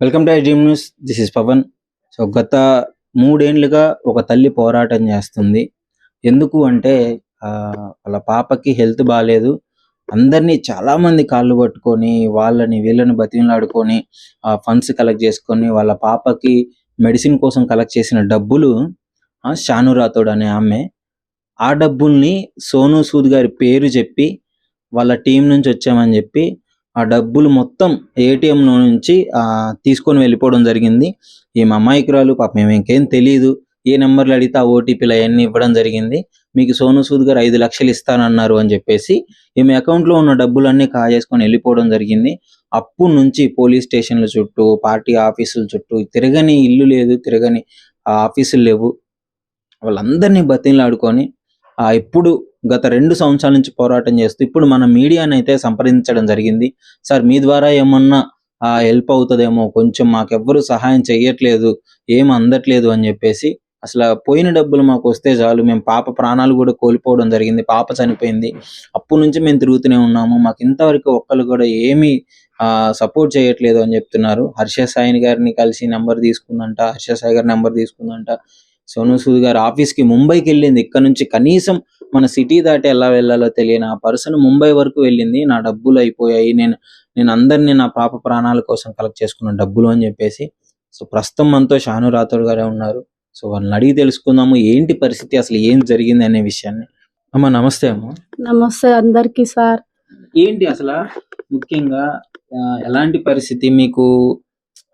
Welcome to dream news this is Pavan so గత మూడేండ్లుగా ఒక తల్లి పోరాటం చేస్తుంది. ఎందుకు అంటే ఆ, వాళ్ళ పాపకి హెల్త్ బాగాలేదు అందరినీ చాలా మంది కాళ్ళు పట్టుకొని వాళ్ళని వీళ్ళని బతిమలాడుకొని ఆ ఫండ్స్ కలెక్ట్ చేసుకొని వాళ్ళ పాపకి మెడిసిన్ కోసం కలెక్ట్ చేసిన డబ్బులు ఆ, షాను రాథోడ్ అనే ఆమె ఆ డబ్బుల్ని సోను సూద్ గారి పేరు చెప్పి వాళ్ళ టీం నుంచి వచ్చామని చెప్పి ఆ డబ్బులు మొత్తం ఏటీఎం నుంచి తీసుకొని వెళ్ళిపోవడం జరిగింది. ఈ అమాయకురాలు పాపం మేము ఇంకేం తెలియదు ఏ నెంబర్లు అడిగితే ఆ ఓటీపీలు అవన్నీ ఇవ్వడం జరిగింది. మీకు సోను సూద్ గారు ఐదు లక్షలు ఇస్తానన్నారు అని చెప్పేసి ఈమె అకౌంట్లో లో ఉన్న డబ్బులన్నీ కాజేసుకొని వెళ్ళిపోవడం జరిగింది. అప్పుడు నుంచి పోలీస్ స్టేషన్ల చుట్టూ పార్టీ ఆఫీసుల చుట్టూ తిరగని ఇల్లు లేదు తిరగని ఆ, ఆఫీసులు లేవు. వాళ్ళందరినీ బతిలాడుకొని ఎప్పుడు గత రెండు సంవత్సరాల నుంచి పోరాటం చేస్తూ ఇప్పుడు మన మీడియాని అయితే సంప్రదించడం జరిగింది. సార్ మీ ద్వారా ఏమన్నా హెల్ప్ అవుతుందేమో కొంచెం మాకెవ్వరూ సహాయం చెయ్యట్లేదు ఏం అందట్లేదు అని చెప్పేసి అసలు పోయిన డబ్బులు మాకు వస్తే చాలు. మేము పాప ప్రాణాలు కూడా కోల్పోవడం జరిగింది. పాప చనిపోయింది. అప్పటి నుంచి మేము తిరుగుతూనే ఉన్నాము. మాకు ఇంతవరకు ఒక్కరు కూడా ఏమీ సపోర్ట్ చేయట్లేదు అని చెప్తున్నారు. హర్ష సాయిని గారిని కలిసి నెంబర్ తీసుకుందంట. హర్ష సాయి గారి నెంబర్ తీసుకుందంట. సోను సూద్ గారు ఆఫీస్కి ముంబైకి వెళ్ళింది ఇక్కడ నుంచి కనీసం మన సిటీ దాటి ఎలా వెళ్ళాలో తెలియని ఆ పర్సన్ ముంబై వరకు వెళ్ళింది. నా డబ్బులు అయిపోయాయి. నేను నేను అందరినీ నా పాప ప్రాణాల కోసం కలెక్ట్ చేసుకున్న డబ్బులు అని చెప్పేసి సో ప్రస్తుతం మనతో షాను రాథోడ్ గారే ఉన్నారు. సో వాళ్ళని అడిగి తెలుసుకుందాము. ఏంటి పరిస్థితి? అసలు ఏం జరిగింది అనే విషయాన్ని. అమ్మ నమస్తే అమ్మ. నమస్తే అందరికి సార్. ఏంటి అసలు? ముఖ్యంగా ఎలాంటి పరిస్థితి? మీకు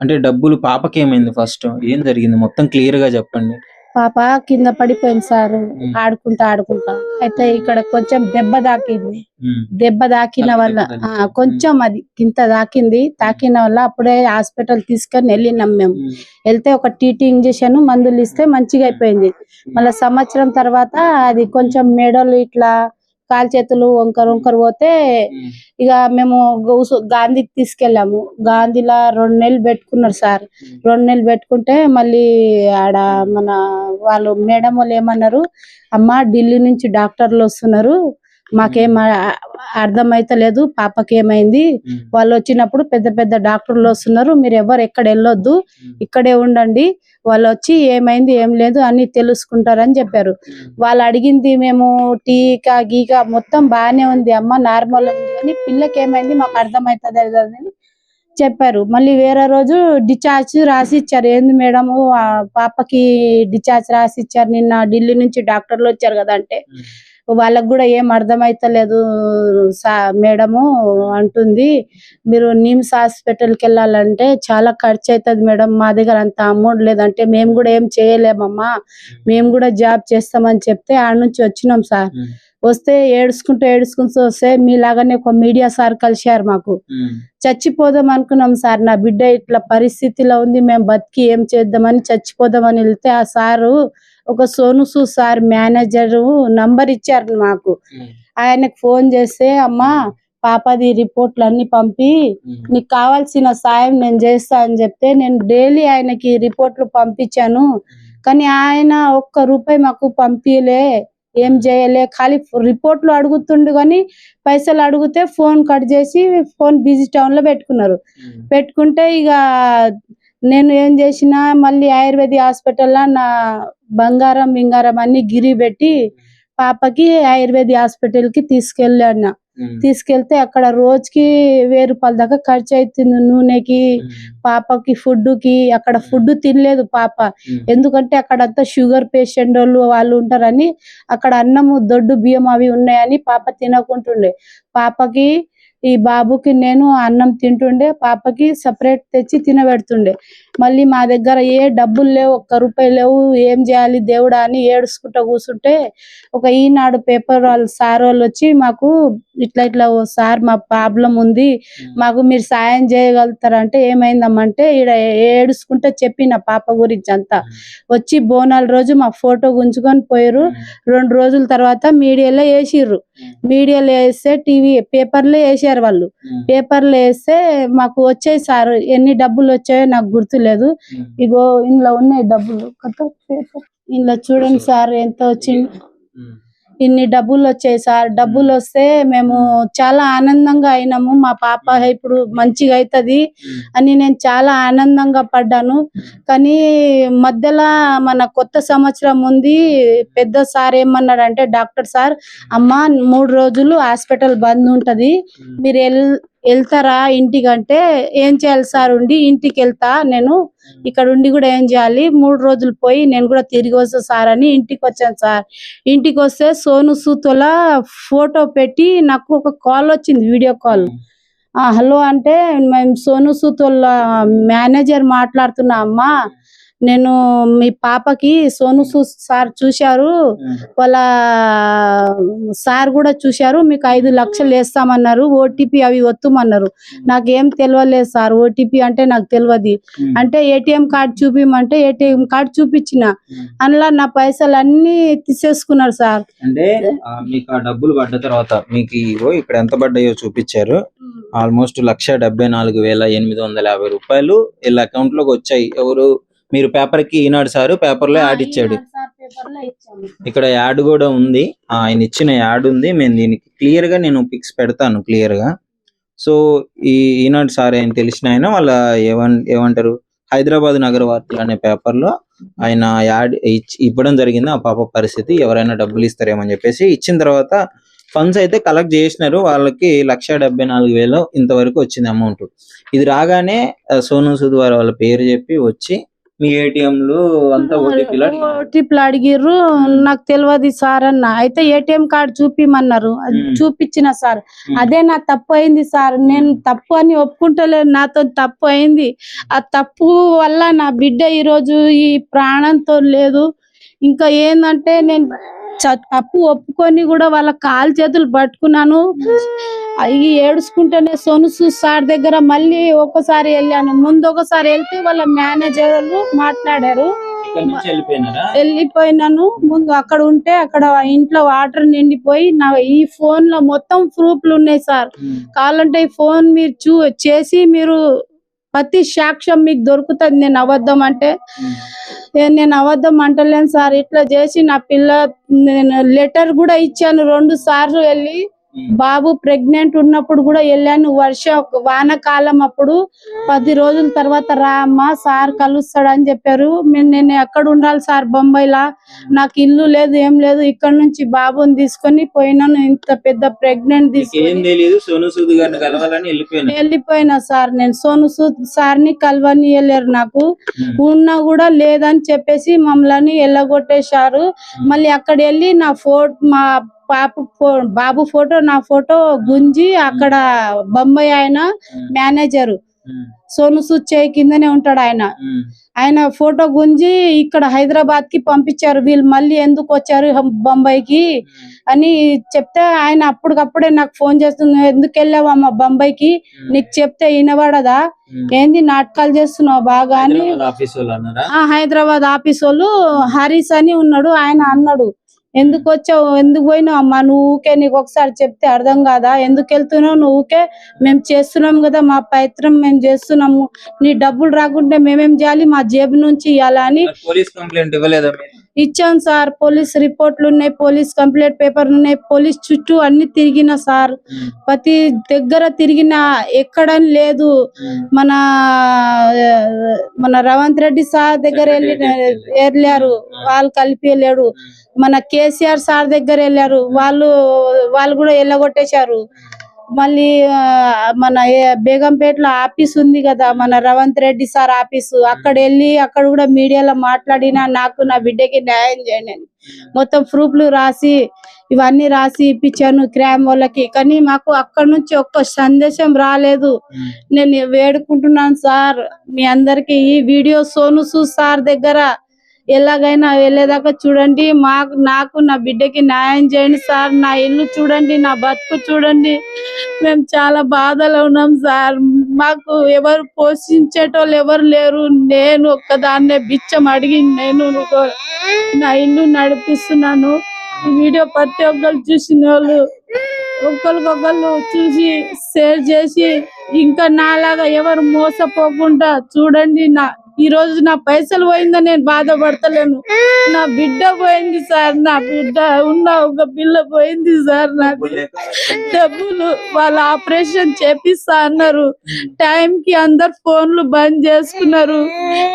అంటే డబ్బులు పాపకి ఏమైంది ఫస్ట్? ఏం జరిగింది? మొత్తం క్లియర్గా చెప్పండి. పాప కింద పడిపోయింది సార్. ఆడుకుంటా ఆడుకుంటా. అయితే ఇక్కడ కొంచెం దెబ్బ తాకింది. దెబ్బ తాకిన వల్ల కొంచెం అది కింద తాకింది. తాకిన వల్ల అప్పుడే హాస్పిటల్ తీసుకొని వెళ్ళినాం మేము. వెళ్తే ఒక టీటీ ఇంజెక్షన్ మందులు ఇస్తే మంచిగా అయిపోయింది. మళ్ళీ సంవత్సరం తర్వాత అది కొంచెం మెడలు ఇట్లా కాలు చేతులు వంకర వంకర పోతే ఇక మేము గాంధీకి తీసుకెళ్ళాము. గాంధీలో రెండు నెలలు పెట్టుకున్నారు సార్. రెండు నెలలు పెట్టుకుంటే మళ్ళీ ఆడ మన వాళ్ళు మేడం వాళ్ళు ఏమన్నారు అమ్మ ఢిల్లీ నుంచి డాక్టర్లు వస్తున్నారు. మాకేం ఆ- అర్థమైతలేదు పాపకి ఏమైంది వాళ్ళు వచ్చినప్పుడు పెద్ద పెద్ద డాక్టర్లు వస్తున్నారు మీరు ఎవరు ఎక్కడ వెళ్ళొద్దు ఇక్కడే ఉండండి వాళ్ళు వచ్చి ఏమైంది ఏం లేదు అని తెలుసుకుంటారని చెప్పారు. వాళ్ళు అడిగింది మేము టీకా గీకా మొత్తం బాగానే ఉంది అమ్మ నార్మల్ ఉంది కానీ పిల్లకి ఏమైంది మాకు అర్థమవుతుంది అని చెప్పారు. మళ్ళీ వేరే రోజు డిశ్చార్జ్ రాసి ఇచ్చారు ఏంది మేడం పాపకి డిశ్చార్జ్ రాసి ఇచ్చారు నిన్న ఢిల్లీ నుంచి డాక్టర్లు వచ్చారు కదా అంటే వాళ్ళకు కూడా ఏం అర్థమైతలేదు సా మేడము అంటుంది. మీరు నిమ్స్ హాస్పిటల్కి వెళ్ళాలంటే చాలా ఖర్చు అవుతుంది మేడం మా దగ్గర అంత అమౌంట్ లేదంటే మేము కూడా ఏం చేయలేమమ్మా. మేము కూడా జాబ్ చేస్తామని చెప్తే ఆడ నుంచి వచ్చినాం సార్. వస్తే ఏడుచుకుంటూ ఏడుచుకుంటూ వస్తే మీలాగానే ఒక మీడియా సార్ కలిశారు మాకు. చచ్చిపోదాం అనుకున్నాం సార్ నా బిడ్డ ఇట్లా పరిస్థితిలో ఉంది మేము బతికి ఏం చేద్దామని చచ్చిపోదామని వెళ్తే ఆ సారు ఒక సోనుసు సార్ మేనేజర్ నంబర్ ఇచ్చారు మాకు. ఆయనకు ఫోన్ చేస్తే అమ్మా పాపది రిపోర్ట్లు అన్ని పంపి నీకు కావాల్సిన సాయం నేను చేస్తా అని చెప్తే నేను డైలీ ఆయనకి రిపోర్ట్లు పంపించాను. కానీ ఆయన ఒక్క రూపాయి మాకు పంపిలే ఏం చేయలే. ఖాళీ రిపోర్ట్లు అడుగుతుండు కానీ పైసలు అడిగితే ఫోన్ కట్ చేసి ఫోన్ బిజీ టౌన్లో పెట్టుకున్నారు పెట్టుకుంటే ఇక నేను ఏం చేసిన మళ్ళీ ఆయుర్వేదిక్ హాస్పిటల్లో నా బంగారం బింగారం అన్ని గిరి పెట్టి పాపకి ఆయుర్వేదిక్ హాస్పిటల్కి తీసుకెళ్ళాను తీసుకెళ్తే అక్కడ రోజుకి వెయ్యి రూపాయల దాకా ఖర్చు అవుతుంది నూనెకి పాపకి ఫుడ్కి అక్కడ ఫుడ్ తినలేదు పాప. ఎందుకంటే అక్కడ అంతా షుగర్ పేషెంట్ వాళ్ళు వాళ్ళు ఉంటారని అక్కడ అన్నము దొడ్డు బియ్యం అవి ఉన్నాయని పాప తినకుంటుండే. పాపకి ఈ బాబుకి నేను అన్నం తింటుండే పాపకి సపరేట్ తెచ్చి తినబెడుతుండే. మళ్ళీ మా దగ్గర ఏ డబ్బులు లేవు ఒక్క రూపాయి లేవు ఏం చేయాలి దేవుడా అని ఏడుచుకుంటా కూర్చుంటే ఒక ఈనాడు పేపర్ వాళ్ళు సార్ వాళ్ళు వచ్చి మాకు ఇట్లా ఇట్లా ఓ సార్ మా ప్రాబ్లం ఉంది మాకు మీరు సాయం చేయగలుగుతారంటే ఏమైందమ్మంటే ఈడ ఏడుచుకుంటే చెప్పిన పాప గురించి అంతా. వచ్చి బోనాల రోజు మా ఫోటో గుంజుకొని పోయారు రెండు రోజుల తర్వాత మీడియాలో వేసిర్రు. మీడియాలో వేస్తే టీవీ పేపర్లో వేసారు వాళ్ళు. పేపర్లో వేస్తే మాకు వచ్చాయి సార్ ఎన్ని డబ్బులు వచ్చాయో నాకు గుర్తులేదు. ఉమ్, ఇగో ఇందులో ఉన్నాయి డబ్బులు. కొత్త పేపర్. ఇందులో చూడండి సార్ ఎంత వచ్చింది. ఉమ్, ఇన్ని డబ్బులు వచ్చాయి సార్. డబ్బులు వస్తే మేము చాలా ఆనందంగా అయినాము. మా పాప ఇప్పుడు మంచిగా అవుతుంది అని నేను చాలా ఆనందంగా పడ్డాను. కానీ మధ్యలో మన కొత్త సంవత్సరం ఉంది. పెద్ద సార్ ఏమన్నాడంటే డాక్టర్ సార్ అమ్మ మూడు రోజులు హాస్పిటల్ బంద్ ఉంటది. మీరు వెళ్తారా ఇంటికంటే? ఏం చేయాలి సార్? ఉండి ఇంటికి వెళ్తా నేను ఇక్కడ ఉండి కూడా ఏం చేయాలి? మూడు రోజులు పోయి నేను కూడా తిరిగి వస్తా సార్ అని ఇంటికి వచ్చాను సార్. ఇంటికి వస్తే సోను సూతుల ఫోటో పెట్టి నాకు ఒక కాల్ వచ్చింది వీడియో కాల్. హలో అంటే మేము సోను సూతుల మేనేజర్ మాట్లాడుతున్నా అమ్మా. నేను మీ పాపకి సోను సార్ చూశారు. వాళ్ళ సార్ కూడా చూశారు. మీకు ఐదు లక్షలు వేస్తామన్నారు. ఓటీపీ అవి వత్తుమన్నారు. నాకేం తెలియలేదు సార్. ఓటీపీ అంటే నాకు తెలియదు అంటే ఏటీఎం కార్డ్ చూపిమంటే ఏటీఎం కార్డ్ చూపించిన. అందులో నా పైసలు అన్ని తీసేసుకున్నారు సార్. అంటే మీకు ఆ డబ్బులు పడ్డ తర్వాత మీకు ఇక్కడ ఎంత పడ్డాయో చూపించారు. ఆల్మోస్ట్ లక్ష డెబ్బై నాలుగు వేల ఎనిమిది వందల యాభై రూపాయలు వీళ్ళ అకౌంట్లోకి వచ్చాయి. ఎవరు మీరు పేపర్కి ఈనాడు సార్ పేపర్లో యాడ్ ఇచ్చాడు. ఇక్కడ యాడ్ కూడా ఉంది. ఆయన ఇచ్చిన యాడ్ ఉంది. మేము దీనికి క్లియర్గా నేను పిక్స్ పెడతాను క్లియర్గా. సో ఈ ఈనాడు సార్ ఆయన తెలిసిన ఆయన వాళ్ళ ఏమన్ ఏమంటారు? హైదరాబాద్ నగర వార్తలు అనే పేపర్లో ఆయన యాడ్ ఇవ్వడం జరిగింది. ఆ పాప పరిస్థితి ఎవరైనా డబ్బులు ఇస్తారేమని చెప్పేసి ఇచ్చిన తర్వాత ఫండ్స్ అయితే కలెక్ట్ చేసినారు. వాళ్ళకి లక్ష డెబ్బై నాలుగు వేలు ఇంతవరకు వచ్చింది అమౌంట్ ఇది రాగానే సోను సూద్ వారి వాళ్ళ పేరు చెప్పి వచ్చి మీ ఏటీఎంలు అంతా ఓటీపీలో ఓటీపీలు అడిగిర్రు. నాకు తెలియదు సార్ అన్న. అయితే ఏటీఎం కార్డ్ చూపిమన్నారు. చూపించిన సార్. అదే నా తప్పు అయింది సార్. నేను తప్పు అని ఒప్పుకుంటలేను నాతో తప్పు అయింది. ఆ తప్పు వల్ల నా బిడ్డ ఈ రోజు ఈ ప్రాణంతో లేదు. ఇంకా ఏందంటే నేను తప్పు ఒప్పుకొని కూడా వాళ్ళ కాలు చేతులు పట్టుకున్నాను. అవి ఏడుచుకుంటేనే సొనుసు సార్ దగ్గర మళ్ళీ ఒకసారి వెళ్ళాను. ముందు ఒకసారి వెళ్తే వాళ్ళ మేనేజర్లు మాట్లాడారు. వెళ్ళిపోయినాను. ముందు అక్కడ ఉంటే అక్కడ ఇంట్లో వాటర్ నిండిపోయి నా ఈ ఫోన్లో మొత్తం ప్రూఫ్లు ఉన్నాయి సార్. కావాలంటే ఈ ఫోన్ మీరు చూ చేసి మీరు ప్రతి సాక్ష్యం మీకు దొరుకుతుంది. నేను అబద్ధం అంటే నేను అబద్ధం అంటలేను సార్. ఇట్లా చేసి నా పిల్ల నేను లెటర్ కూడా ఇచ్చాను. రెండు సార్లు వెళ్ళి బాబు ప్రెగ్నెంట్ ఉన్నప్పుడు కూడా వెళ్ళాను. వర్ష వానకాలం అప్పుడు పది రోజుల తర్వాత రా అమ్మా సార్ కలుస్తాడు అని చెప్పారు నేను ఎక్కడ ఉండాలి సార్ బొంబాయిలా? నాకు ఇల్లు లేదు ఏం లేదు. ఇక్కడ నుంచి బాబుని తీసుకొని పోయినాను. ఇంత పెద్ద ప్రెగ్నెంట్ తీసుకొని వెళ్ళిపోయినా? సార్. నేను సోను సూద్ సార్ని కలవని వెళ్ళారు నాకు ఉన్నా కూడా లేదని చెప్పేసి మమ్మల్ని వెళ్ళగొట్టేశారు మళ్ళీ అక్కడ వెళ్ళి నా ఫోటో మా పాప ఫో- బాబు ఫోటో నా ఫోటో గుంజి అక్కడ బొంబాయి ఆయన మేనేజర్. సోను సూద్ చేయి కిందనే ఉంటాడు ఆయన. ఆయన ఫోటో గుంజి ఇక్కడ హైదరాబాద్కి పంపించారు. వీళ్ళు మళ్ళీ ఎందుకు వచ్చారు బొంబాయికి అని చెప్తే ఆయన అప్పటికప్పుడే నాకు ఫోన్ చేస్తుంది. ఎందుకు వెళ్ళావమ్మా బొంబాయికి? నీకు చెప్తే వినబడదా? ఏంది నాటకాలు చేస్తున్నావు బాగా అని? హైదరాబాద్ ఆఫీస్ వాళ్ళు హరీష్ అని ఉన్నాడు. ఆయన అన్నాడు. ఎందుకు వచ్చావు? ఎందుకు పోయినావు అమ్మా? నువ్వు ఊకే నీకు ఒకసారి చెప్తే అర్థం కాదా? ఎందుకు వెళ్తున్నావు? నువ్వు ఊకే మేము చేస్తున్నాం కదా మా ప్రయత్నం మేము చేస్తున్నాము. నీ డబ్బులు రాకుంటే మేమేం చేయాలి? మా జేబు నుంచి ఇవ్వాలా అని పోలీస్ కంప్లైంట్ ఇవ్వలేదా ఇచ్చాను సార్. పోలీస్ రిపోర్ట్లు ఉన్నాయి పోలీస్ కంప్లైంట్ పేపర్లు ఉన్నాయి. పోలీస్ చుట్టూ అన్ని తిరిగిన సార్. ప్రతి దగ్గర తిరిగిన ఎక్కడని లేదు. మన మన రేవంత్ రెడ్డి సార్ దగ్గర వెళ్ళి వెళ్ళారు. వాళ్ళు కలిపి వెళ్ళాడు మన కేసీఆర్ సార్ దగ్గర వెళ్ళారు. వాళ్ళు వాళ్ళు కూడా వెళ్ళగొట్టేశారు మళ్ళీ మన బేగంపేటలో ఆఫీస్ ఉంది కదా మన రేవంత్ రెడ్డి సార్ ఆఫీసు. అక్కడ వెళ్ళి అక్కడ కూడా మీడియాలో మాట్లాడినా నాకు నా బిడ్డకి న్యాయం చేయండి మొత్తం ప్రూఫ్లు రాసి ఇవన్నీ రాసి ఇప్పించాను క్రైమ్ వాళ్ళకి. కానీ మాకు అక్కడ నుంచి ఒక్క సందేశం రాలేదు. నేను వేడుకుంటున్నాను సార్. మీ అందరికి ఈ వీడియో సోను సార్ దగ్గర ఎలాగైనా వెళ్ళేదాకా చూడండి. మాకు నాకు నా బిడ్డకి న్యాయం చేయండి సార్. నా ఇల్లు చూడండి నా బతుకు చూడండి. మేము చాలా బాధలో ఉన్నాం సార్. మాకు ఎవరు పోషించేటోళ్ళు ఎవరు లేరు. నేను ఒక్కదాన్నే బిచ్చం అడిగి నేను నా ఇల్లు నడిపిస్తున్నాను. వీడియో ప్రతి ఒక్కరు చూసిన వాళ్ళు ఒకరికొకళ్ళు చూసి షేర్ చేసి ఇంకా నాలాగా ఎవరు మోసపోకుండా చూడండి నా ఈ రోజు నా పైసలు పోయిందని నేను బాధపడతలేను. నా బిడ్డ పోయింది సార్ నా బిడ్డ ఉన్న ఒక పిల్ల పోయింది సార్ నాకు డబ్బులు వాళ్ళ ఆపరేషన్ చేపిస్తా అన్నారు. టైం కి అందరు ఫోన్లు బంద్ చేసుకున్నారు.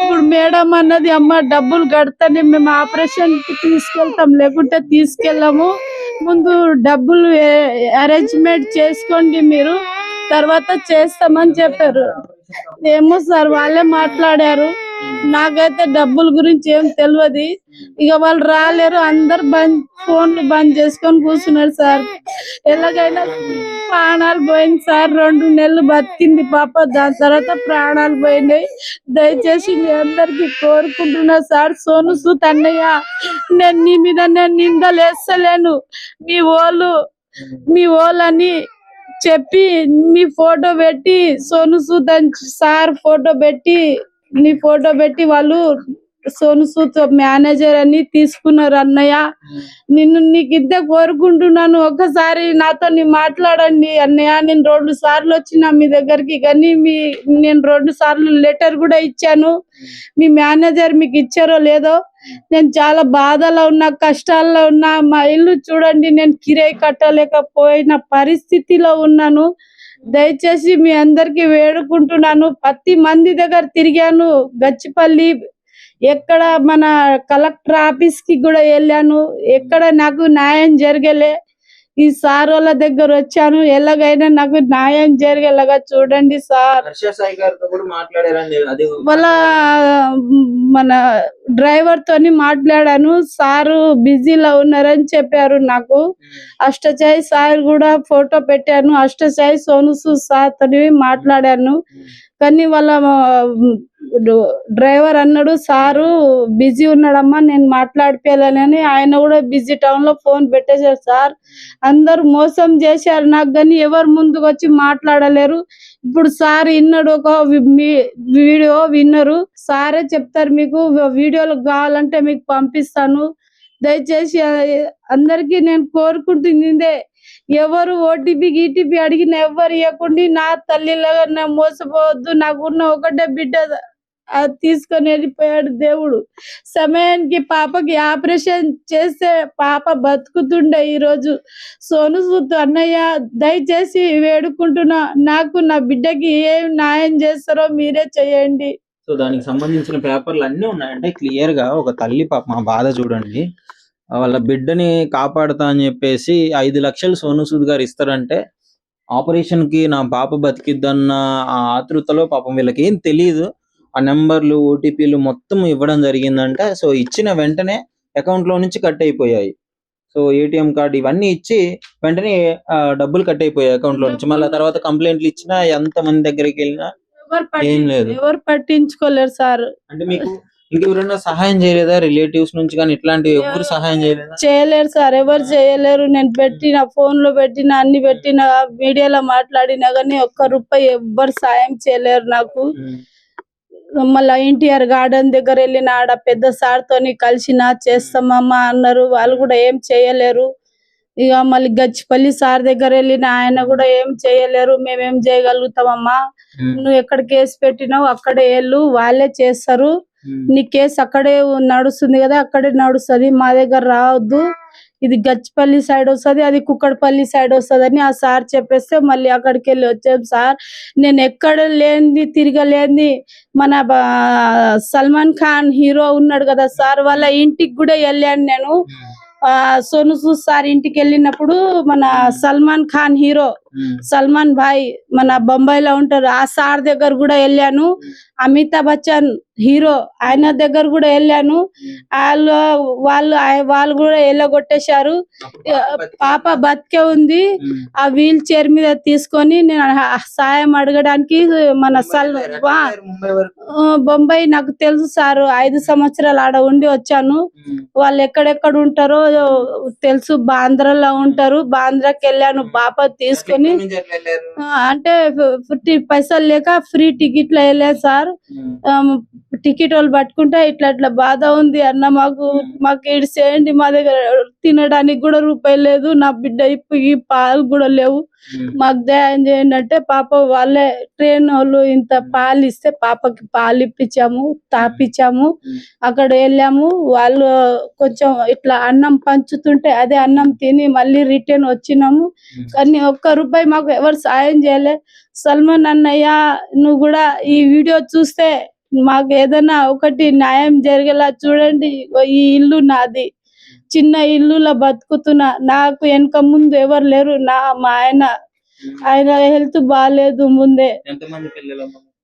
ఇప్పుడు మేడం అన్నది అమ్మ డబ్బులు కడతానే మేము ఆపరేషన్కి తీసుకెళ్తాం లేకుంటే తీసుకెళ్ళాము. ముందు డబ్బులు అరేంజ్మెంట్ చేసుకోండి మీరు. తర్వాత చేస్తామని చెప్పారు. ఏమో సార్ వాళ్ళే మాట్లాడారు. నాకైతే డబ్బుల గురించి ఏం తెలియదు ఇక వాళ్ళు రాలేరు. అందరు బంద్ ఫోన్లు బంద్ చేసుకొని కూర్చున్నారు సార్. ఎలాగైనా ప్రాణాలు పోయింది సార్. రెండు నెలలు బతికింది పాప. దాని తర్వాత ప్రాణాలు పోయినాయి దయచేసి మీ అందరికి కోరుకుంటున్నా సార్. సోను సూత్ అన్నయ్య నేను నీ మీద నేను నిందలు వేస్తలేను. మీ ఓళ్ళు మీ ఓళ్ళని చెప్పి మీ ఫోటో పెట్టి సోను సూద్ అని సార్ ఫోటో పెట్టి నీ ఫోటో పెట్టి వాళ్ళు సోను సూద్ మేనేజర్ అని తీసుకున్నారు అన్నయ్య. నిన్ను నీకు ఇద్దే కోరుకుంటున్నాను. ఒకసారి నాతో నీ మాట్లాడండి అన్నయ్య. నేను రెండు సార్లు వచ్చిన మీ దగ్గరికి కానీ మీ నేను రెండు సార్లు లెటర్ కూడా ఇచ్చాను. మీ మేనేజర్ మీకు ఇచ్చారో లేదో నేను చాలా బాధలో ఉన్నా కష్టాల్లో ఉన్నా. మా ఇల్లు చూడండి నేను కిరాయి కట్టలేకపోయిన పరిస్థితిలో ఉన్నాను. దయచేసి మీ అందరికి వేడుకుంటున్నాను. పత్తి మంది దగ్గర తిరిగాను. గచ్చిపల్లి ఎక్కడ మన కలెక్టర్ ఆఫీస్కి కూడా వెళ్ళాను. ఎక్కడ నాకు న్యాయం జరగలే. ఈ సార్ వాళ్ళ దగ్గర వచ్చాను. ఎలాగైనా నాకు న్యాయం జరిగేలాగా చూడండి సార్. వాళ్ళ మన డ్రైవర్ తోని మాట్లాడాను. సారు బిజీలో ఉన్నారని చెప్పారు నాకు. అష్టచాయ్ సార్ కూడా ఫోటో పెట్టాను. అష్టచాయ్ సోను సూద్ సార్ తోని మాట్లాడాను. కానీ వాళ్ళ డ్రైవర్ అన్నాడు సారు బిజీ ఉన్నాడమ్మా నేను మాట్లాడిపోయాలని ఆయన కూడా బిజీ టౌన్లో ఫోన్ పెట్టేశారు సార్. అందరు మోసం చేశారు నాకు కానీ ఎవరు ముందుకు వచ్చి మాట్లాడలేరు. ఇప్పుడు సార్ విన్నాడు ఒక మీ- వీడియో విన్నరు. సారే చెప్తారు మీకు వీడియోలు కావాలంటే మీకు పంపిస్తాను. దయచేసి అందరికి అందరికీ నేను కోరుకుంటుంది ఇదే. ఎవరు ఓటీపీ గీటీపీ అడిగిన ఎవరు ఇవ్వకుండా నా తల్లిలాగా నా మోసపోవద్దు. నాకున్న ఒకటే బిడ్డ తీసుకొని వెళ్ళిపోయాడు దేవుడు. సమయానికి పాపకి ఆపరేషన్ చేస్తే పాప బతుకుతుండే ఈ రోజు సోను సూద్ అన్నయ్య దయచేసి వేడుకుంటున్నా. నాకు నా బిడ్డకి ఏం న్యాయం చేస్తారో మీరే చేయండి. సో దానికి సంబంధించిన పేపర్లు అన్నీ ఉన్నాయంటే క్లియర్గా ఒక తల్లి పాప మా బాధ చూడండి. వాళ్ళ బిడ్డని కాపాడుతా అని చెప్పేసి ఐదు లక్షలు సోను సూద్ గారు ఇస్తారంటే ఆపరేషన్కి నా పాప బతికిద్దన్న ఆ ఆతృతలో పాపం వీళ్ళకి ఏం తెలియదు ఆ నెంబర్లు ఓటీపీలు మొత్తం ఇవ్వడం జరిగిందంటే. సో ఇచ్చిన వెంటనే అకౌంట్లో నుంచి కట్ అయిపోయాయి. సో ఏటీఎం కార్డు ఇవన్నీ ఇచ్చి వెంటనే డబ్బులు కట్ అయిపోయాయి అకౌంట్లో నుంచి. మళ్ళీ తర్వాత కంప్లైంట్లు ఇచ్చినా ఎంత మంది దగ్గరికి వెళ్ళినా ఏం లేదు. ఎవరు పట్టించుకోలేరు సార్. అంటే మీకు ఇంకెవరైనా సహాయం చేయలేదా? రిలేటివ్స్ నుంచి కానీ ఇట్లాంటివి ఎవరు సహాయం చేయలేదా? చేయలేరు సార్. ఎవరు చేయలేరు. నేను పెట్టిన ఫోన్లో పెట్టిన అన్ని పెట్టిన మీడియాలో మాట్లాడినా కానీ ఒక్క రూపాయి ఎవ్వరు సాయం చేయలేరు నాకు. మళ్ళా ఎన్టీఆర్ గార్డెన్ దగ్గర వెళ్ళిన ఆడ పెద్ద సార్ తోని కలిసిన చేస్తామమ్మా అన్నారు. వాళ్ళు కూడా ఏం చేయలేరు. ఇక మళ్ళీ గచ్చిపల్లి సార్ దగ్గర వెళ్ళిన ఆయన కూడా ఏం చేయలేరు. మేమేం చేయగలుగుతామమ్మా. నువ్వు ఎక్కడ కేసు పెట్టినావు అక్కడే వెళ్ళు. వాళ్ళే చేస్తారు. నీ కేసు అక్కడే నడుస్తుంది కదా అక్కడే నడుస్తుంది. మా దగ్గర రావద్దు. ఇది గచ్చిపల్లి సైడ్ వస్తది అది కుక్కడపల్లి సైడ్ వస్తది అని ఆ సార్ చెప్పేస్తే మళ్ళీ అక్కడికి వెళ్ళి వచ్చాం సార్. నేను ఎక్కడ లేనిది తిరగలేంది మన బా- సల్మాన్ ఖాన్ హీరో ఉన్నాడు కదా సార్ వాళ్ళ ఇంటికి కూడా వెళ్ళాను నేను. ఆ సోను సూద్ సార్ ఇంటికి వెళ్ళినప్పుడు మన సల్మాన్ ఖాన్ హీరో సల్మాన్ భాయ్ మన బొంబాయిలో ఉంటారు. ఆ సార్ దగ్గర కూడా వెళ్ళాను. అమితాబ్ బచ్చన్ హీరో ఆయన దగ్గర కూడా వెళ్ళాను. వాళ్ళు వాళ్ళు వాళ్ళు కూడా వెళ్ళగొట్టేశారు. పాప బతికే ఉంది. ఆ వీల్ చైర్ మీద తీసుకొని నేను సాయం అడగడానికి మన సల్ బొంబాయి నాకు తెలుసు సార్. ఐదు సంవత్సరాలు ఆడ ఉండి వచ్చాను. వాళ్ళు ఎక్కడెక్కడ ఉంటారో తెలుసు. బాంద్రాలో ఉంటారు. బాంద్రాకి వెళ్ళాను. పాప తీసుకొని ఆ, అంటే పైసలు లేక ఫ్రీ టికెట్లు వేయలేదు సార్. టికెట్ వాళ్ళు పట్టుకుంటే ఇట్లా ఇట్లా బాధ ఉంది అన్న మాకు మాకు ఇటు చేయండి మా దగ్గర. తినడానికి కూడా రూపాయి లేదు నా బిడ్డ ఇప్పుడు ఈ పాలు కూడా లేవు. మాకు దయం చేయండి అంటే పాప వాళ్ళే ట్రైన్ వాళ్ళు ఇంత పాలు ఇస్తే పాపకి పాలు ఇప్పించాము తాపిచ్చాము అక్కడ వెళ్ళాము వాళ్ళు కొంచెం ఇట్లా అన్నం పంచుతుంటే అదే అన్నం తిని మళ్ళీ రిటర్న్ వచ్చినాము. కానీ ఒక్క రూపాయి మాకు ఎవరు సాయం చేయలే. సల్మాన్ అన్నయ్య నువ్వు కూడా ఈ వీడియో చూస్తే మాకు ఏదైనా ఒకటి న్యాయం జరిగేలా చూడండి. ఈ ఇల్లు నాది. చిన్న ఇల్లులో బతుకుతున్నా. నాకు వెనక ముందు ఎవరు లేరు. నా మా ఆయన. ఆయన హెల్త్ బాగాలేదు ముందే.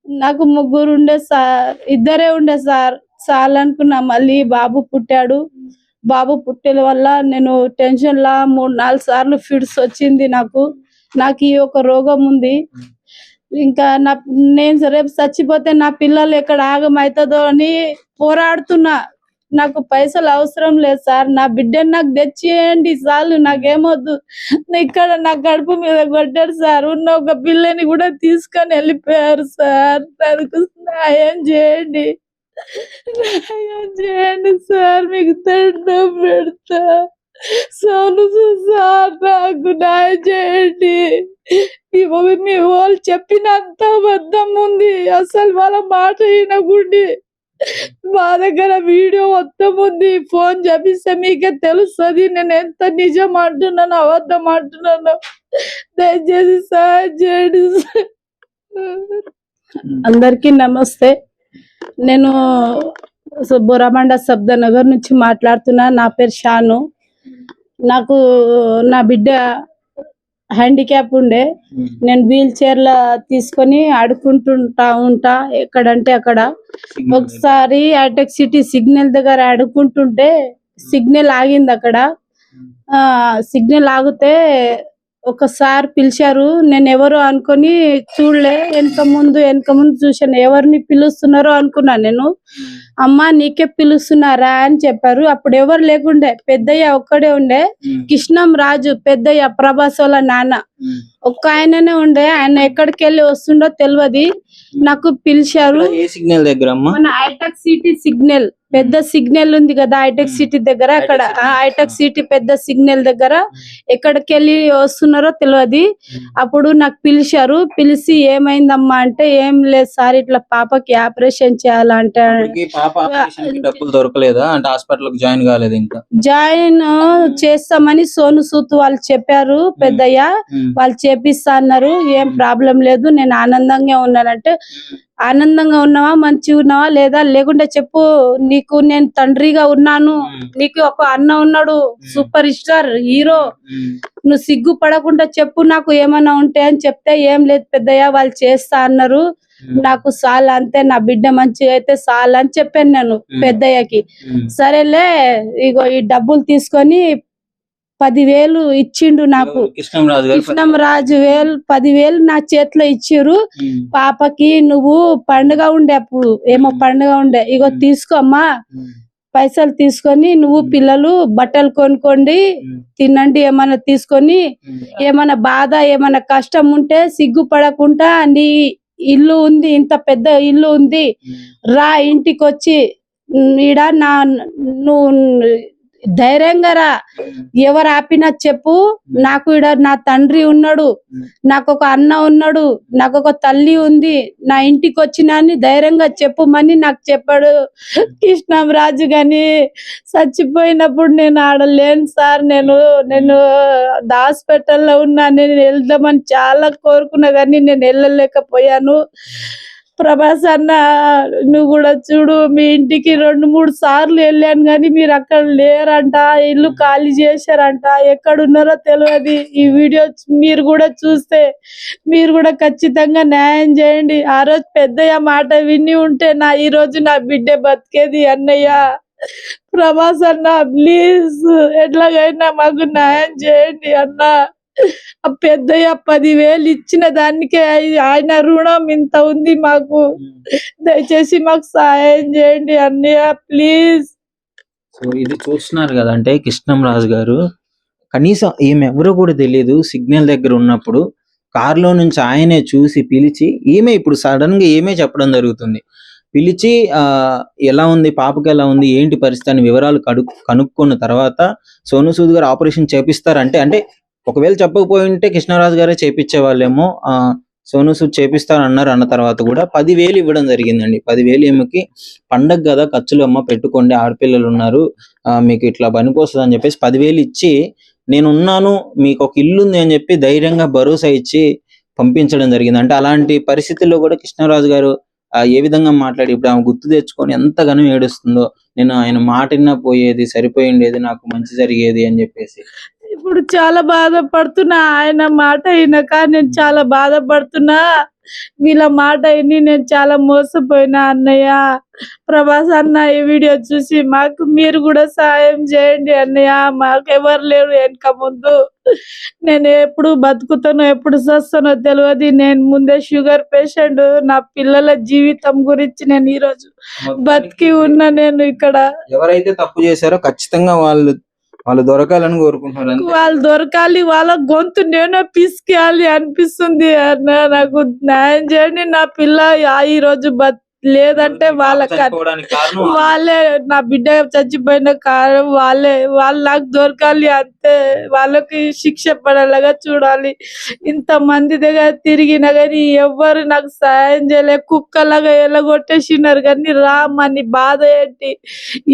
నాకు ముగ్గురు ఉండే సార్ ఇద్దరే ఉండే సార్ చాలనుకున్నా మళ్ళీ బాబు పుట్టాడు. బాబు పుట్టిన వల్ల నేను టెన్షన్ లా మూడు నాలుగు సార్లు ఫిట్స్ వచ్చింది నాకు. నాకు ఈ ఒక రోగం ఉంది. ఇంకా నా నేను రేపు చచ్చిపోతే నా పిల్లలు ఎక్కడ ఆగమవుతుందో అని పోరాడుతున్నా. నాకు పైసలు అవసరం లేదు సార్. నా బిడ్డని నాకు తెచ్చేయండి చాలు నాకేమొద్దు. ఇక్కడ నా గడుపు మీద కొట్టారు సార్. ఉన్న ఒక పిల్లని కూడా తీసుకొని వెళ్ళిపోయారు సార్. నాకు సాయం చేయండి. సాయం చేయండి సార్. మీకు దండం పెడతా. సోను సార్ నాకు న్యాయం చేయండి మీ మీ వాళ్ళు చెప్పినంత అబద్ధం ఉంది. అసలు వాళ్ళ మాట వినకుండి. మా దగ్గర వీడియో మొత్తం ఉంది. ఫోన్ చేపిస్తే మీకే తెలుస్తుంది. నేను ఎంత నిజం అంటున్నాను అబద్ధం అంటున్నాను. దయచేసి సహాయం చేయండి. సార్. అందరికీ నమస్తే. నేను బురామండ బురమండ శబ్దనగర్ నుంచి మాట్లాడుతున్నా. నా పేరు షాను. నాకు నా బిడ్డ హ్యాండిక్యాప్ ఉండే. నేను వీల్ చైర్లో తీసుకొని ఆడుకుంటుంటా ఉంటా ఎక్కడంటే అక్కడ. ఒకసారి హైటెక్ సిటీ సిగ్నల్ దగ్గర ఆడుకుంటుంటే సిగ్నల్ ఆగింది అక్కడ. ఆ సిగ్నల్ ఆగితే ఒకసారి పిలిచారు. నేను ఎవరు అనుకొని చూడలే. వెనక ముందు వెనక ముందు చూశాను. ఎవరిని పిలుస్తున్నారో అనుకున్నా నేను. అమ్మ నీకే పిలుస్తున్నారా అని చెప్పారు. అప్పుడు ఎవరు లేకుండే. పెద్దయ్య ఒక్కడే ఉండే. కృష్ణం రాజు పెద్దయ్య ప్రభాస్ వాళ్ళ నాన్న ఒక్క ఆయననే ఉండే. ఆయన ఎక్కడికి వెళ్ళి వస్తుండో తెలియదు నాకు పిలిచారు. ఏ సిగ్నల్ దగ్గర మన సిటీ సిగ్నల్. పెద్ద సిగ్నల్ ఉంది కదా హైటెక్ సిటీ దగ్గర అక్కడ. Hitech city. ఆ హైటెక్ సిటీ పెద్ద సిగ్నల్ దగ్గర ఎక్కడికి వెళ్ళి వస్తున్నారో తెలియదు అప్పుడు నాకు పిలిచారు. పిలిచి ఏమైందమ్మా అంటే ఏం లేదు సార్ ఇట్లా పాపకి ఆపరేషన్ చేయాలంటే డబ్బులు దొరకలేదా? అంటే హాస్పిటల్ జాయిన్ కాలేదు ఇంకా. జాయిన్ చేస్తామని సోను సూత్ వాళ్ళు చెప్పారు. పెద్దయ్య వాళ్ళు చేపిస్తా అన్నారు. ఏం ప్రాబ్లం లేదు నేను ఆనందంగా ఉన్నానంటే ఆనందంగా ఉన్నావా? మంచిగా ఉన్నావా? లేదా లేకుంటే చెప్పు నీకు నేను తండ్రిగా ఉన్నాను. నీకు ఒక అన్న ఉన్నాడు సూపర్ స్టార్ హీరో. నువ్వు సిగ్గు పడకుండా చెప్పు నాకు ఏమైనా ఉంటే అని చెప్తే ఏం లేదు పెద్దయ్య వాళ్ళు చేస్తా అన్నారు. నాకు సాల్ అంతే నా బిడ్డ మంచిగా అయితే సాల్ అని చెప్పాను నేను పెద్దయ్యకి. సరేలే ఇగో ఈ డబ్బులు తీసుకొని పదివేలు ఇచ్చిండు నాకు. కృష్ణం రాజు వేలు పదివేలు నా చేతిలో ఇచ్చిర్రు పాపకి నువ్వు పండుగ ఉండే అప్పుడు ఏమో పండుగ ఉండే. ఇగో తీసుకోమ్మా. పైసలు తీసుకొని నువ్వు పిల్లలు బట్టలు కొనుక్కోండి తినండి ఏమైనా తీసుకొని. ఏమైనా బాధ ఏమైనా కష్టం ఉంటే సిగ్గుపడకుండా నీ ఇల్లు ఉంది ఇంత పెద్ద ఇల్లు ఉంది రా ఇంటికి వచ్చి ఈడ నా నువ్వు ధైర్యంగా రా. ఎవరు ఆపినా చెప్పు. నాకు ఈడ నా తండ్రి ఉన్నాడు. నాకు ఒక అన్న ఉన్నాడు. నాకు ఒక తల్లి ఉంది. నా ఇంటికి వచ్చినా అని ధైర్యంగా చెప్పుమని నాకు చెప్పాడు కృష్ణం రాజు గాని. చచ్చిపోయినప్పుడు నేను ఆడ లేను సార్. నేను నేను హాస్పిటల్లో ఉన్నా. నేను వెళ్దామని చాలా కోరుకున్నా కానీ నేను వెళ్ళలేకపోయాను. ప్రభాస్ అన్న నువ్వు కూడా చూడు మీ ఇంటికి రెండు మూడు సార్లు వెళ్ళాను కానీ మీరు అక్కడ లేరంట ఇల్లు ఖాళీ చేశారంట. ఎక్కడ ఉన్నారో తెలియదు ఈ వీడియో మీరు కూడా చూస్తే మీరు కూడా ఖచ్చితంగా న్యాయం చేయండి. ఆ రోజు పెద్దయ్య మాట విని ఉంటే నా ఈ రోజు నా బిడ్డ బతికేది అన్నయ్య. ప్రభాస్ అన్న ప్లీజ్ ఎట్లాగైనా మాకు న్యాయం చేయండి అన్న. పెద్దయ్య పదివేలు ఇచ్చిన దానికే ఆయ- ఆయన రుణం ఇంత ఉంది మాకు. దయచేసి మాకు సహాయం చేయండి అన్నయ్య ప్లీజ్. సో ఇది చూస్తున్నారు కదా అంటే కృష్ణంరాజు గారు. కనీసం ఈమె ఎవరో కూడా తెలియదు సిగ్నల్ దగ్గర ఉన్నప్పుడు కారులో నుంచి ఆయనే చూసి పిలిచి ఈమె ఇప్పుడు సడన్గా ఏమే చెప్పడం జరుగుతుంది. పిలిచి ఆ ఎలా ఉంది పాపకి ఎలా ఉంది ఏంటి పరిస్థితి అని వివరాలు కడు కనుక్కున్న తర్వాత సోను సూద్ గారు ఆపరేషన్ చేపిస్తారంటే అంటే ఒకవేళ చెప్పకపోయి ఉంటే కృష్ణరాజు గారే చేపించే వాళ్ళేమో ఆ సోను సూద్ చేపిస్తారు అన్నారు అన్న తర్వాత కూడా పదివేలు ఇవ్వడం జరిగిందండి. పదివేలు ఈమెకి పండగ కదా ఖర్చులు అమ్మ పెట్టుకోండి ఆడపిల్లలు ఉన్నారు ఆ, మీకు ఇట్లా పనికొస్తుంది అని చెప్పేసి పదివేలు ఇచ్చి నేను ఉన్నాను మీకు ఒక ఇల్లు ఉంది అని చెప్పి ధైర్యంగా భరోసా ఇచ్చి పంపించడం జరిగింది. అంటే అలాంటి పరిస్థితుల్లో కూడా కృష్ణరాజు గారు ఏ విధంగా మాట్లాడి ఇప్పుడు ఆమె గుర్తు తెచ్చుకొని ఎంతగానో ఏడుస్తుందో. నేను ఆయన మాటిన్నా పోయేది సరిపోయిండేది నాకు మంచి జరిగేది అని చెప్పేసి. ఇప్పుడు చాలా బాధపడుతున్నా. ఆయన మాట అయినాక నేను చాలా బాధపడుతున్నా. వీళ్ళ మాట విని నేను చాలా మోసపోయినా అన్నయ్య. ప్రభాస్ అన్న ఈ వీడియో చూసి మాకు మీరు కూడా సాయం చేయండి అన్నయ్య. మాకు ఎవరు లేరు వెనక ముందు. నేను ఎప్పుడు బతుకుతానో ఎప్పుడు చస్తానో తెలియదు నేను ముందే షుగర్ పేషెంట్ నా పిల్లల జీవితం గురించి నేను ఈ రోజు బతికి ఉన్నా నేను ఇక్కడ. ఎవరైతే తప్పు చేశారో ఖచ్చితంగా వాళ్ళు వాళ్ళు దొరకాలని కోరుకుంటున్నారు వాళ్ళు దొరకాలి వాళ్ళ గొంతు నేను పిసికేయాలి అనిపిస్తుంది నాకు న్యాయం చేయండి నా పిల్ల. ఆ ఈ రోజు బత్ లేదంటే వాళ్ళ వాళ్ళే నా బిడ్డ చచ్చిపోయిన కారణం వాళ్ళే వాళ్ళు నాకు దొరకాలి అంతే వాళ్ళకి శిక్ష పడేలాగా చూడాలి. ఇంత మంది దగ్గర తిరిగినా కానీ ఎవ్వరు నాకు సాయం చేయలే. కుక్కలాగా ఎలగొట్టేసినారు కానీ రామని బాధ ఏంటి?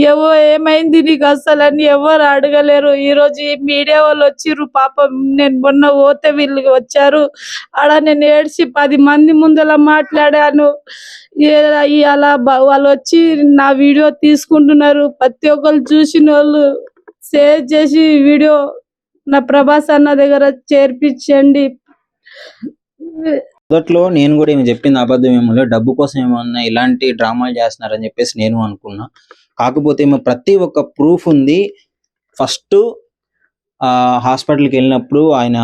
ఏవో ఏమైంది నీకు అసలు అని ఎవరు అడగలేరు. ఈ రోజు ఈ మీడియా వాళ్ళు వచ్చిర్రు పాపం నేను మొన్న పోతే వీళ్ళు వచ్చారు. ఆడ నేను ఏడ్చి పది మంది ముందల మాట్లాడాను. ఏ- ఇవాళ వాళ్ళు వచ్చి నా వీడియో తీసుకుంటున్నారు. ప్రతి ఒక్కరు చూసిన వాళ్ళు షేర్ చేసి వీడియో నా ప్రభాస్ అన్న దగ్గర చేర్పించండి. మొదట్లో నేను కూడా ఏమి చెప్పింది అబద్ధం ఏమో డబ్బు కోసం ఏమన్నా ఇలాంటి డ్రామాలు చేస్తున్నారని చెప్పేసి నేను అనుకున్నా. కాకపోతే ఏమో ప్రతి ఒక్క ప్రూఫ్ ఉంది. ఫస్ట్ ఆ హాస్పిటల్కి వెళ్ళినప్పుడు ఆయన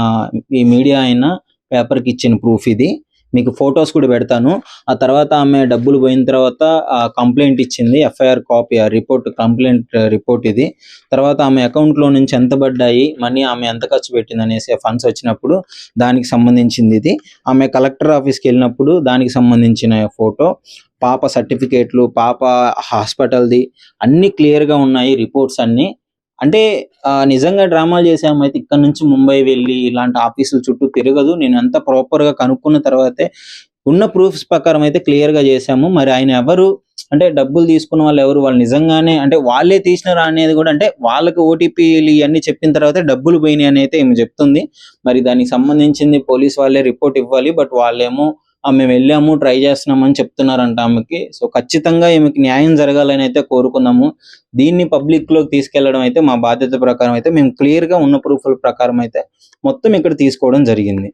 ఈ మీడియా ఆయన పేపర్కి ఇచ్చిన ప్రూఫ్ ఇది. మీకు ఫొటోస్ కూడా పెడతాను. ఆ తర్వాత ఆమె డబ్బులు పోయిన తర్వాత ఆ కంప్లైంట్ ఇచ్చింది ఎఫ్ఐఆర్ కాపీ ఆ రిపోర్ట్ కంప్లైంట్ రిపోర్ట్ ఇది. తర్వాత ఆమె అకౌంట్లో నుంచి ఎంత పడ్డాయి మనీ ఆమె ఎంత ఖర్చు పెట్టింది అనేసి ఫండ్స్ వచ్చినప్పుడు దానికి సంబంధించింది ఇది. ఆమె కలెక్టర్ ఆఫీస్కి వెళ్ళినప్పుడు దానికి సంబంధించిన ఫోటో పాప సర్టిఫికేట్లు పాప హాస్పిటల్ది అన్ని క్లియర్గా ఉన్నాయి రిపోర్ట్స్ అన్ని. అంటే నిజంగా డ్రామాలు చేసే అయితే ఇక్కడ నుంచి ముంబై వెళ్ళి ఇలాంటి ఆఫీసుల చుట్టూ తిరగదు. నేను అంత ప్రాపర్గా కనుక్కున్న తర్వాతే ఉన్న ప్రూఫ్స్ ప్రకారం అయితే క్లియర్గా చేశాము మరి ఆయన ఎవరు? అంటే డబ్బులు తీసుకున్న వాళ్ళు ఎవరు? వాళ్ళు నిజంగానే అంటే వాళ్ళే తీసినారా అనేది కూడా అంటే వాళ్ళకి ఓటీపీలు ఇవన్నీ చెప్పిన తర్వాత డబ్బులు పోయినాయి అని అయితే ఏమి చెప్తుంది. మరి దానికి సంబంధించింది పోలీస్ వాళ్ళే రిపోర్ట్ ఇవ్వాలి. బట్ వాళ్ళేమో మేము వెళ్ళాము ట్రై చేస్తున్నామని చెప్తున్నారంట ఆమెకి. సో ఖచ్చితంగా ఈమెకి న్యాయం జరగాలని అయితే కోరుకున్నాము. దీన్ని పబ్లిక్లోకి తీసుకెళ్ళడం అయితే మా బాధ్యత ప్రకారం అయితే మేము క్లియర్గా ఉన్న ప్రూఫ్ల ప్రకారం అయితే మొత్తం ఇక్కడ తీసుకోవడం జరిగింది.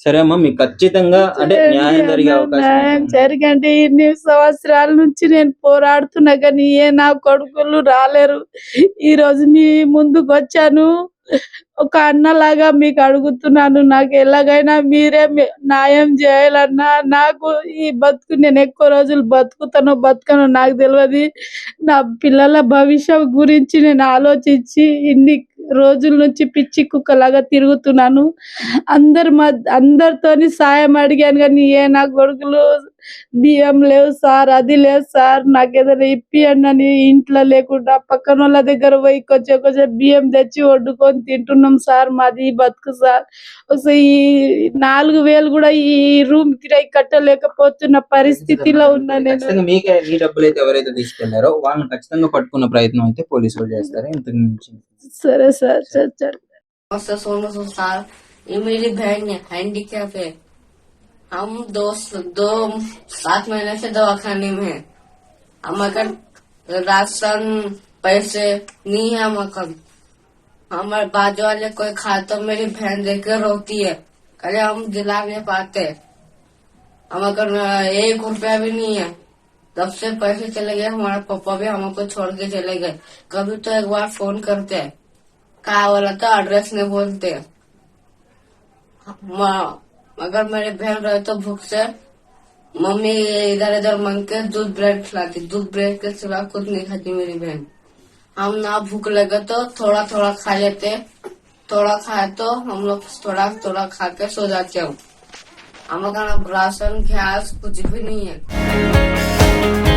సరే అమ్మా మీకు ఖచ్చితంగా అంటే న్యాయం జరిగే అవకాశం. జరిగండి. ఇన్ని సంవత్సరాల నుంచి నేను పోరాడుతున్నా కానీ ఏ నా కొడుకులు రాలేరు. ఈ రోజు నీ ముందుకు వచ్చాను ఒక అన్నలాగా మీకు అడుగుతున్నాను నాకు ఎలాగైనా మీరే న్యాయం చేయాలన్నా నాకు ఈ బతుకు నేను ఎక్కువ రోజులు బతుకుతాను బతుకనో నాకు తెలియదు నా పిల్లల భవిష్యత్ గురించి నేను ఆలోచించి ఇన్ని రోజుల నుంచి పిచ్చి కుక్కలాగా తిరుగుతున్నాను. అందరు మా అందరితోని సాయం అడిగాను కానీ ఏ నా కొడుకులు బియ్యం లేవు సార్ అది లేదు సార్ నాకు ఏదైనా ఇప్పియండి అని ఇంట్లో లేకుండా పక్కన వాళ్ళ దగ్గర పోయి కొంచెం కొంచెం బియ్యం తెచ్చి వండుకొని తింటున్నాం సార్ మాది ఈ బతుకు సార్ అసలు ఈ నాలుగు వేలు కూడా ఈ రూమ్ కిరాయి కట్టలేకపోతున్న పరిస్థితిలో ఉన్నా నేను ఖచ్చితంగా మీకే మీ డబ్బులు అయితే ఎవరైతే తీసుకెళ్లారో వాళ్ళని ఖచ్చితంగా పట్టుకున్న ప్రయత్నం అయితే పోలీసులు చేస్తారు ఇంతకు మించి సరే సార్ సార్ సార్ नमस्ते सोनू सुसार ये मेरी बहन है हैंडीकैप है हम दो दो सात महीने से दवाखाने में हम अगर राशन, पैसे नहीं है अगर। हमारे बाजू वाले कोई खाए तो मेरी बहन देखकर रोती है। अरे हम दिला नहीं पाते। हम अगर एक रुपया भी नहीं है। तब से पैसे चले गए, हमारे पापा भी हमको छोड़ के चले गए। कभी तो एक बार फ़ोन करते हैं। कहा बोला तो एड्रेस नहीं बोलते। म- अगर मेरे बहन रहे तो भूख से मम्मी इधर इधर मांग के दूध ब्रेड खिलाती दूध ब्रेड के सिवा कुछ नहीं खाती मेरी बहन हम ना भूख लगे तो थोड़ा थोड़ा खा लेते थोड़ा खाए तो हम लोग थोड़ा थोड़ा खा के सो जाते हैं हमारा राशन गैस कुछ भी नहीं है